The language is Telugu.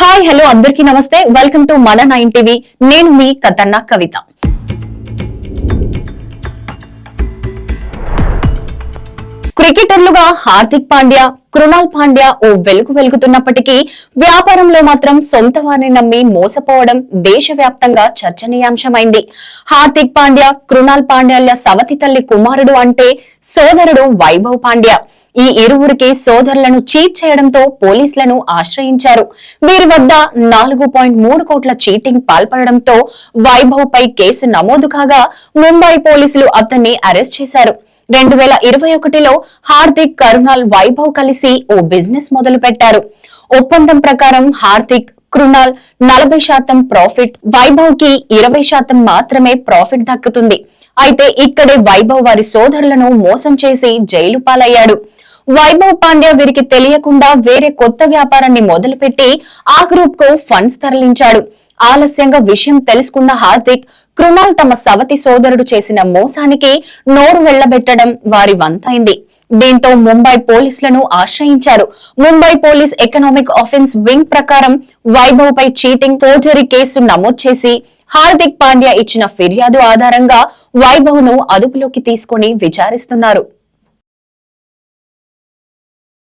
హాయ్ హలో అందరికీ నమస్తే. వెల్కమ్ టు మన నైన్ టీవీ నేను మీ కథన్న కవిత. క్రికెటర్లుగా హార్దిక్ పాండ్యా కృణాల్ పాండ్యా ఓ వెలుగు వెలుగుతున్నప్పటికీ వ్యాపారంలో మాత్రం సొంత వారిని నమ్మి మోసపోవడం దేశవ్యాప్తంగా చర్చనీయాంశమైంది. హార్దిక్ పాండ్యా కృణాల్ పాండ్యాల సవతి తల్లి కుమారుడు అంటే సోదరుడు వైభవ్ పాండ్యా. ఈ ఇరువురికి సోదరులను చీట్ చేయడంతో పోలీసులను ఆశ్రయించారు. వీరి వద్ద నాలుగు పాయింట్ మూడు కోట్ల చీటింగ్ పాల్పడడంతో వైభవ్ పై కేసు నమోదు కాగా ముంబై పోలీసులు అతన్ని అరెస్ట్ చేశారు. రెండు వేల ఇరవై ఒకటిలో హార్దిక్ కరుణాల్ వైభవ్ కలిసి ఓ బిజినెస్ మొదలు పెట్టారు ఒప్పందం ప్రకారం హార్దిక్ కృణాల్ నలభై శాతం ప్రాఫిట్ వైభవ్కి ఇరవై శాతం మాత్రమే ప్రాఫిట్ దక్కుతుంది. అయితే ఇక్కడే వైభవ్ వారి సోదరులను మోసం చేసి జైలు పాలయ్యాడు. వైభవ్ పాండ్యా వీరికి తెలియకుండా వేరే కొత్త వ్యాపారాన్ని మొదలుపెట్టి ఆ గ్రూప్కు ఫండ్స్ తరలించాడు. ఆలస్యంగా విషయం తెలుసుకున్న హార్దిక్ కృణాల్ తమ సవతి సోదరుడు చేసిన మోసానికి నోరు వెళ్ళబెట్టడం వారి వంతైంది. దీంతో ముంబై పోలీసులను ఆశ్రయించారు. Mumbai police economic offence wing ప్రకారం వైభవ్ పై చీటింగ్ ఫోర్జరీ కేసు నమోదు చేసి హార్దిక్ పాండ్యా ఇచ్చిన ఫిర్యాదు ఆధారంగా వైభవ్ను అదుపులోకి తీసుకుని విచారిస్తున్నారు.